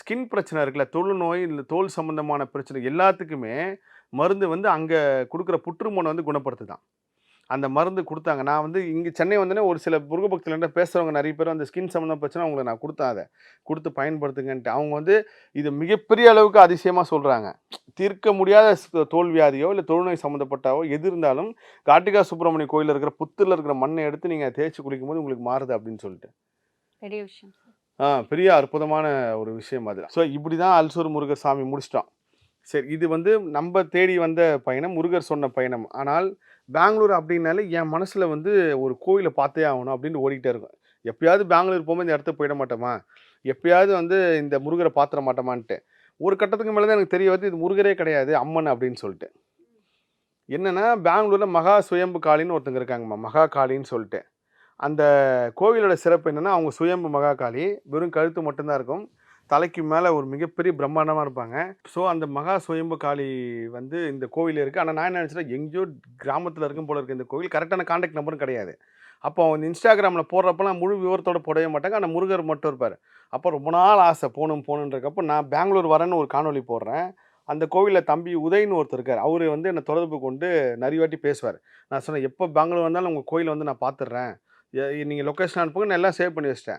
Skin பிரச்சனை இருக்குல்ல தொழுநோய் இல்லை தோல் சம்மந்தமான பிரச்சனை எல்லாத்துக்குமே மருந்து வந்து அங்கே கொடுக்குற புற்றுமோனை வந்து குணப்படுத்துதான். அந்த மருந்து கொடுத்தாங்க. நான் வந்து இங்கே சென்னை வந்தோடனே ஒரு சில முருகபக்தியில் பேசுகிறவங்க நிறைய பேர் அந்த ஸ்கின் சம்மந்தம் பிரச்சனை அவங்களுக்கு நான் கொடுத்தேன். அதை கொடுத்து பயன்படுத்துங்கன்ட்டு. அவங்க வந்து இது மிகப்பெரிய அளவுக்கு அதிசயமாக சொல்கிறாங்க தீர்க்க முடியாத தோல்வியாதியோ தோல் வியாதியோ இல்லை தொழுநோய் சம்மந்தப்பட்டாவோ எது இருந்தாலும் காட்டிகா சுப்பிரமணிய கோயிலில் இருக்கிற புத்தில் இருக்கிற மண்ணை எடுத்து நீங்கள் தேய்ச்சி குளிக்கும்போது உங்களுக்கு மாறுது அப்படின்னு சொல்லிட்டு. பெரிய விஷயம். ஆ பெரிய அற்புதமான ஒரு விஷயம் அது. ஸோ இப்படி தான் அல்சூர் முருகர் சாமி முடிச்சிட்டோம் சரி இது வந்து நம்ம தேடி வந்த பயணம் முருகர் சொன்ன பயணம். ஆனால் பெங்களூர் அப்படின்னாலே என் மனசில் வந்து ஒரு கோயிலை பார்த்தே ஆகணும் அப்படின்னு ஓடிக்கிட்டே இருக்கும். எப்பயாவது பெங்களூர் போகும்போது இந்த இடத்துக்கு போயிட மாட்டோமா? எப்பயாவது வந்து இந்த முருகரை பார்த்துட மாட்டோமான்ட்டு. ஒரு கட்டத்துக்கு மேலே தான் எனக்கு தெரிய வருது இது முருகரே கிடையாது அம்மன் அப்படின்னு சொல்லிட்டு. என்னென்னா பெங்களூரில் மகா சுயம்பு காளின்னு ஒருத்தங்க இருக்காங்கம்மா மகா காளின்னு சொல்லிட்டு. அந்த கோவிலோட சிறப்பு என்னென்னா அவங்க சுயம்பு மகா காளி வெறும் கழுத்து மட்டும்தான் இருக்கும். தலைக்கு மேலே ஒரு மிகப்பெரிய பிரம்மாண்டமாக இருப்பாங்க. ஸோ அந்த மகா சுயம்பு காளி வந்து இந்த கோவில் இருக்குது ஆனால் நான் என்ன நினச்சிட்டேன் எங்கேயோ கிராமத்தில் இருக்கும் போல இருக்குது இந்த கோவில். கரெக்டான காண்டாக்ட் நம்பரும் கிடையாது. அப்போ அவங்க இன்ஸ்டாகிராமில் போடுறப்பெல்லாம் முழு விவரத்தோட போடவே மாட்டாங்க. ஆனால் முருகர் மட்டும் இருப்பார். அப்போ ரொம்ப நாள் ஆசை போகணும் போகணுன்றக்கப்போ நான் பெங்களூர் வரேன்னு ஒரு காணொளி போடுறேன். அந்த கோவிலில் தம்பி உதய்னு ஒருத்தர் இருக்கார். அவர் வந்து என்னை தொடர்பு கொண்டு நிறைய வாட்டி பேசுவார். நான் சொன்னேன் எப்போ பெங்களூர் வந்தாலும் உங்கள் கோயிலை வந்து நான் பார்த்துட்றேன் நீங்கள் லொக்கேஷன் அனுப்புங்க நான் எல்லாம் சேவ் பண்ணி வச்சிட்டேன்.